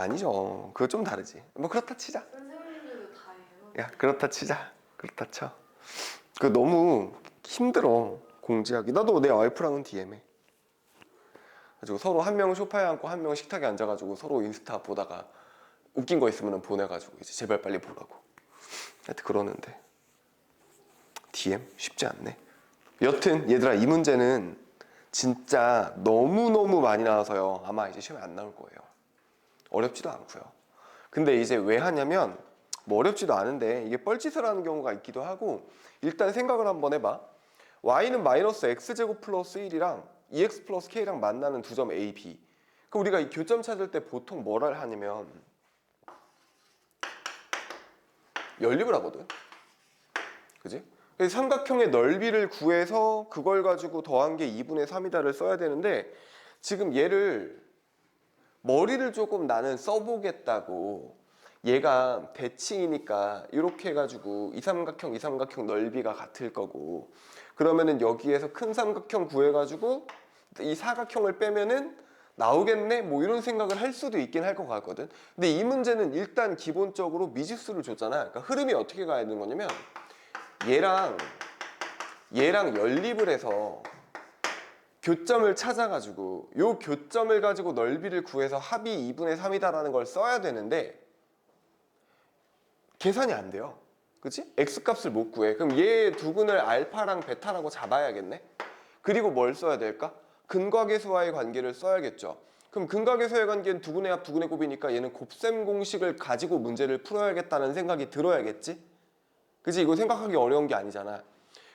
아니죠. 그거 좀 다르지. 뭐 그렇다 치자. 선생님들도 다 해요. 야 그렇다 치자. 그렇다 쳐. 그 너무 힘들어 공지하기. 나도 내 와이프랑은 DM해. 가지고 서로 한명 소파에 앉고 한명 식탁에 앉아가지고 서로 인스타 보다가 웃긴 거 있으면 보내가지고 이제 제발 빨리 보라고. 하여튼 그러는데 DM 쉽지 않네. 여튼 얘들아 이 문제는 진짜 너무 너무 많이 나와서요. 아마 이제 시험에 안 나올 거예요. 어렵지도 않고요. 근데 이제 왜 하냐면 뭐 어렵지도 않은데 이게 뻘짓을 하는 경우가 있기도 하고 일단 생각을 한번 해봐. y는 마이너스 x제곱 플러스 1이랑 2x 플러스 k랑 만나는 두 점 a, b. 그럼 우리가 이 교점 찾을 때 보통 뭐를 하냐면 연립을 하거든. 그지? 삼각형의 넓이를 구해서 그걸 가지고 더한 게 2분의 3이다를 써야 되는데 지금 얘를 머리를 조금 나는 써보겠다고. 얘가 대칭이니까 이렇게 해가지고 이 삼각형 이 삼각형 넓이가 같을 거고. 그러면은 여기에서 큰 삼각형 구해가지고 이 사각형을 빼면은 나오겠네? 뭐 이런 생각을 할 수도 있긴 할 것 같거든. 근데 이 문제는 일단 기본적으로 미지수를 줬잖아. 그러니까 흐름이 어떻게 가야 되는 거냐면 얘랑 얘랑 연립을 해서 교점을 찾아가지고 요 교점을 가지고 넓이를 구해서 합이 2분의 3이다라는 걸 써야 되는데 계산이 안 돼요. 그치? X값을 못 구해. 그럼 얘 두근을 알파랑 베타라고 잡아야겠네? 그리고 뭘 써야 될까? 근과계수와의 관계를 써야겠죠. 그럼 근과계수와의 관계는 두근의 합, 두근의 곱이니까 얘는 곱셈 공식을 가지고 문제를 풀어야겠다는 생각이 들어야겠지? 그치? 이거 생각하기 어려운 게 아니잖아.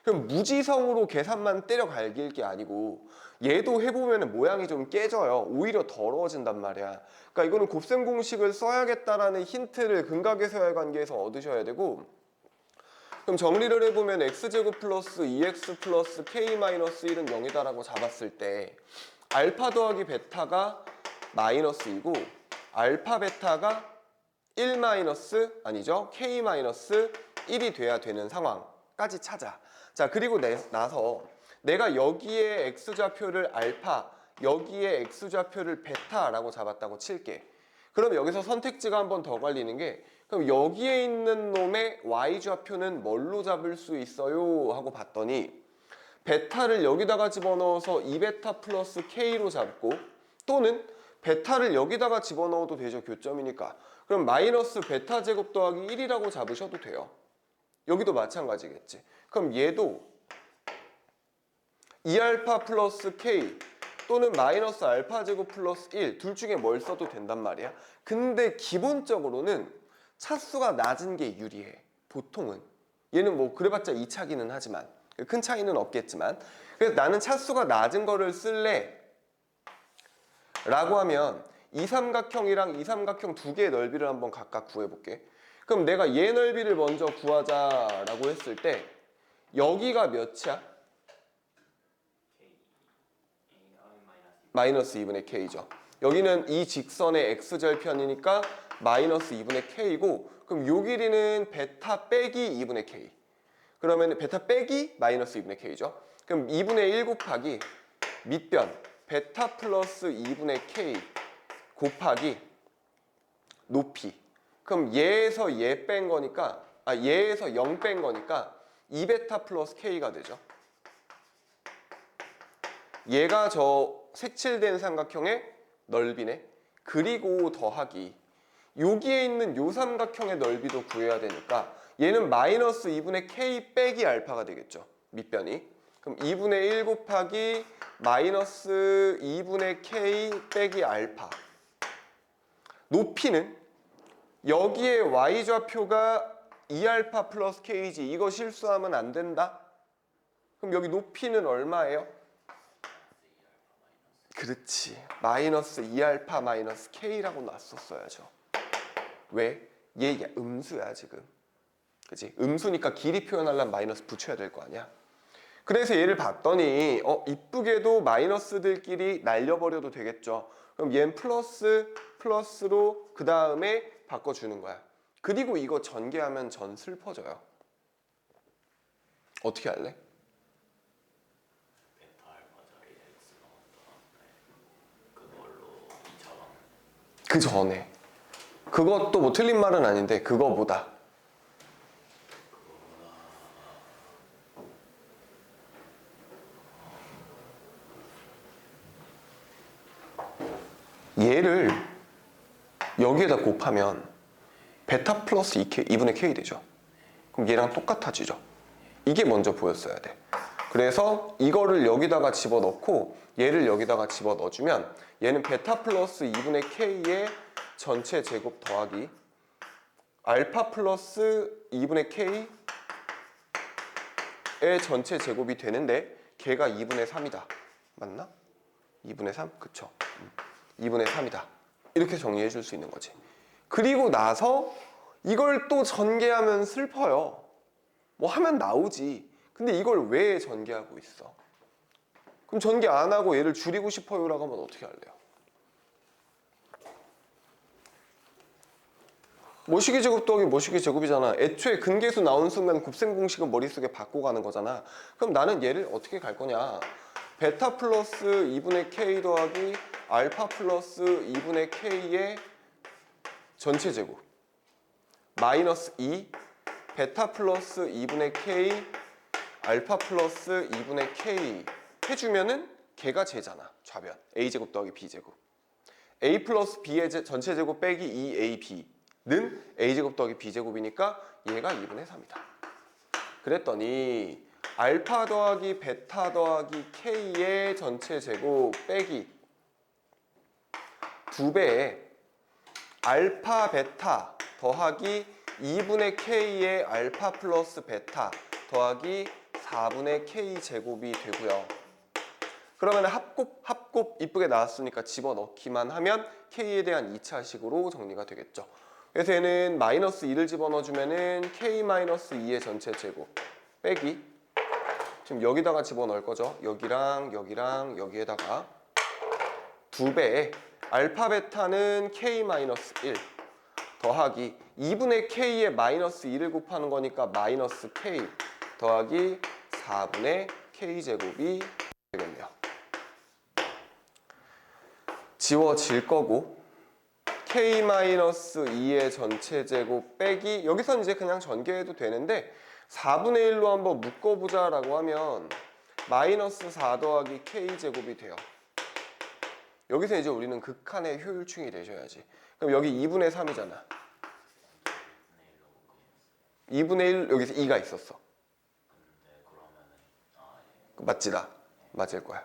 그럼 무지성으로 계산만 때려 갈길 게 아니고 얘도 해보면 모양이 좀 깨져요. 오히려 더러워진단 말이야. 그러니까 이거는 곱셈 공식을 써야겠다라는 힌트를 근각에서의 관계에서 얻으셔야 되고 그럼 정리를 해보면 x제곱 플러스 2x 플러스 k 마이너스 1은 0이다라고 잡았을 때 알파 더하기 베타가 마이너스이고 알파 베타가 1 마이너스 아니죠 k 마이너스 1이 돼야 되는 상황까지 찾아 자 그리고 내, 나서 내가 여기에 x좌표를 알파 여기에 x좌표를 베타라고 잡았다고 칠게. 그럼 여기서 선택지가 한 번더 갈리는 게 그럼 여기에 있는 놈의 y좌표는 뭘로 잡을 수 있어요? 하고 봤더니 베타를 여기다가 집어넣어서 2베타 플러스 k로 잡고 또는 베타를 여기다가 집어넣어도 되죠 교점이니까. 그럼 마이너스 베타 제곱 더하기 1이라고 잡으셔도 돼요 여기도 마찬가지겠지. 그럼 얘도 2알파 플러스 k 또는 마이너스 알파 제곱 플러스 1 둘 중에 뭘 써도 된단 말이야? 근데 기본적으로는 차수가 낮은 게 유리해 보통은. 얘는 뭐 그래봤자 2차기는 하지만 큰 차이는 없겠지만. 그래서 나는 차수가 낮은 거를 쓸래? 라고 하면 이 삼각형이랑 이 삼각형 두 개의 넓이를 한번 각각 구해볼게 그럼 내가 얘 넓이를 먼저 구하자라고 했을 때 여기가 몇이야? 마이너스 2분의 k죠. 여기는 이 직선의 x절편이니까 마이너스 2분의 k고 그럼 요 길이는 베타 빼기 2분의 k. 그러면 베타 빼기 마이너스 2분의 k죠. 그럼 2분의 1 곱하기 밑변 베타 플러스 2분의 k 곱하기 높이. 그럼 얘에서 얘 뺀 거니까 아 얘에서 0 뺀 거니까 2베타 플러스 k가 되죠. 얘가 저 색칠된 삼각형의 넓이네. 그리고 더하기 여기에 있는 요 삼각형의 넓이도 구해야 되니까 얘는 마이너스 2분의 k 빼기 알파가 되겠죠. 밑변이. 그럼 2분의 1 곱하기 마이너스 2분의 k 빼기 알파. 높이는 여기에 y좌표가 2알파 플러스 k지. 이거 실수하면 안 된다. 그럼 여기 높이는 얼마예요? 그렇지. 마이너스 2알파 마이너스 k라고 놨었어야죠. 왜? 얘 야, 음수야 지금. 그치? 음수니까 길이 표현하려면 마이너스 붙여야 될 거 아니야. 그래서 얘를 봤더니 어 이쁘게도 마이너스들끼리 날려버려도 되겠죠. 그럼 얘는 플러스 플러스로 그 다음에 바꿔주는 거야. 그리고 이거 전개하면 전 슬퍼져요. 어떻게 할래? 베타 알파자리 x 나왔다. 네. 그걸로 2차방 그 전에 그것도 뭐 틀린 말은 아닌데 그거보다 2개다 곱하면 베타 플러스 2K, 2분의 K 되죠. 그럼 얘랑 똑같아지죠. 이게 먼저 보였어야 돼. 그래서 이거를 여기다가 집어넣고 얘를 여기다가 집어넣어주면 얘는 베타 플러스 2분의 K의 전체 제곱 더하기 알파 플러스 2분의 K의 전체 제곱이 되는데 걔가 2분의 3이다. 맞나? 2분의 3? 그쵸. 음. 2분의 3이다. 이렇게 정리해 줄 수 있는 거지. 그리고 나서 이걸 또 전개하면 슬퍼요. 뭐 하면 나오지. 근데 이걸 왜 전개하고 있어? 그럼 전개 안 하고 얘를 줄이고 싶어요라고 하면 어떻게 할래요? 모시기 제곱 더하기 모시기 제곱이잖아. 애초에 근계수 나온 순간 곱셈 공식은 머릿속에 받고 가는 거잖아. 그럼 나는 얘를 어떻게 갈 거냐? 베타 플러스 2분의 k 더하기 알파 플러스 2분의 k의 전체 제곱. 마이너스 2 베타 플러스 2분의 k 알파 플러스 2분의 k 해주면은 걔가 쟤잖아 좌변. A 제곱 더하기 b 제곱. A 플러스 b의 제- 전체 제곱 빼기 2ab는 a 제곱 더하기 b 제곱이니까 얘가 2분의 3이다. 그랬더니 알파 더하기 베타 더하기 k의 전체 제곱 빼기 두 배의 알파 베타 더하기 2분의 k의 알파 플러스 베타 더하기 4분의 k 제곱이 되고요. 그러면 합곱 합곱 이쁘게 나왔으니까 집어넣기만 하면 k에 대한 2차식으로 정리가 되겠죠. 그래서 얘는 마이너스 2를 집어넣어주면은 k 마이너스 2의 전체 제곱 빼기 지금 여기다가 집어넣을 거죠. 여기랑 여기랑 여기에다가 두 배의 알파 베타는 k 마이너스 1 더하기 2분의 k에 마이너스 2를 곱하는 거니까 마이너스 k 더하기 4분의 k 제곱이 되겠네요. 지워질 거고 k 마이너스 2의 전체 제곱 빼기 여기선 이제 그냥 전개해도 되는데 4분의 1로 한번 묶어보자 라고 하면 마이너스 4 더하기 k 제곱이 돼요. 여기서 이제 우리는 극한의 효율충이 되셔야지. 그럼 여기 2분의 3이잖아. 2분의 1 여기서 2가 있었어. 맞지라. 맞을 거야.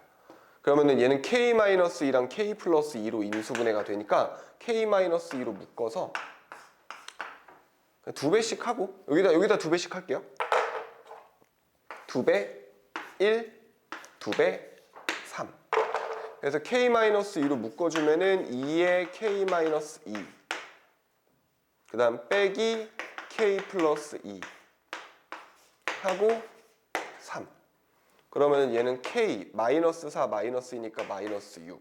그러면은 얘는 k-2랑 k 플러스 2로 인수분해가 되니까 k-2로 묶어서 두 배씩 하고 여기다 여기다 두 배씩 할게요. 두 배, 1, 두 배, 3. 그래서 k-2로 묶어주면은 2의 k-2 그 다음 빼기 k 플러스 2 하고 3 그러면 얘는 k 마이너스 4 마이너스이니까 마이너스 6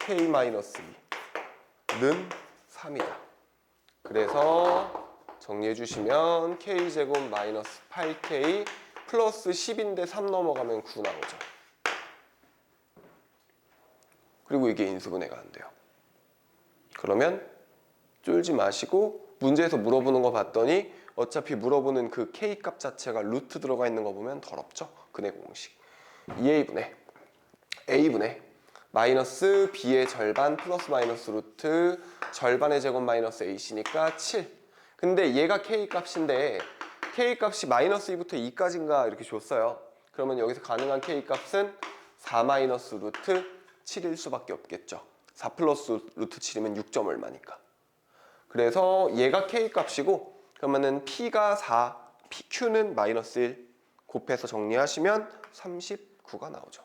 k 마이너스 2는 3이다. 그래서 정리해 주시면 k 제곱 마이너스 8k 플러스 10인데 3 넘어가면 9 나오죠 그리고 이게 인수분해가 안 돼요. 그러면 쫄지 마시고 문제에서 물어보는 거 봤더니 어차피 물어보는 그 k 값 자체가 루트 들어가 있는 거 보면 더럽죠. 근의 공식. 2a분의 a분의 마이너스 b의 절반 플러스 마이너스 루트 절반의 제곱 마이너스 ac니까 7. 근데 얘가 k 값인데 k 값이 마이너스 2부터 2까지인가 이렇게 줬어요. 그러면 여기서 가능한 k 값은 4 마이너스 루트 7일 수밖에 없겠죠. 4 플러스 루트 7이면 6점 얼마니까. 그래서 얘가 k 값이고 그러면은 p가 4, pq는 마이너스 1 곱해서 정리하시면 39가 나오죠.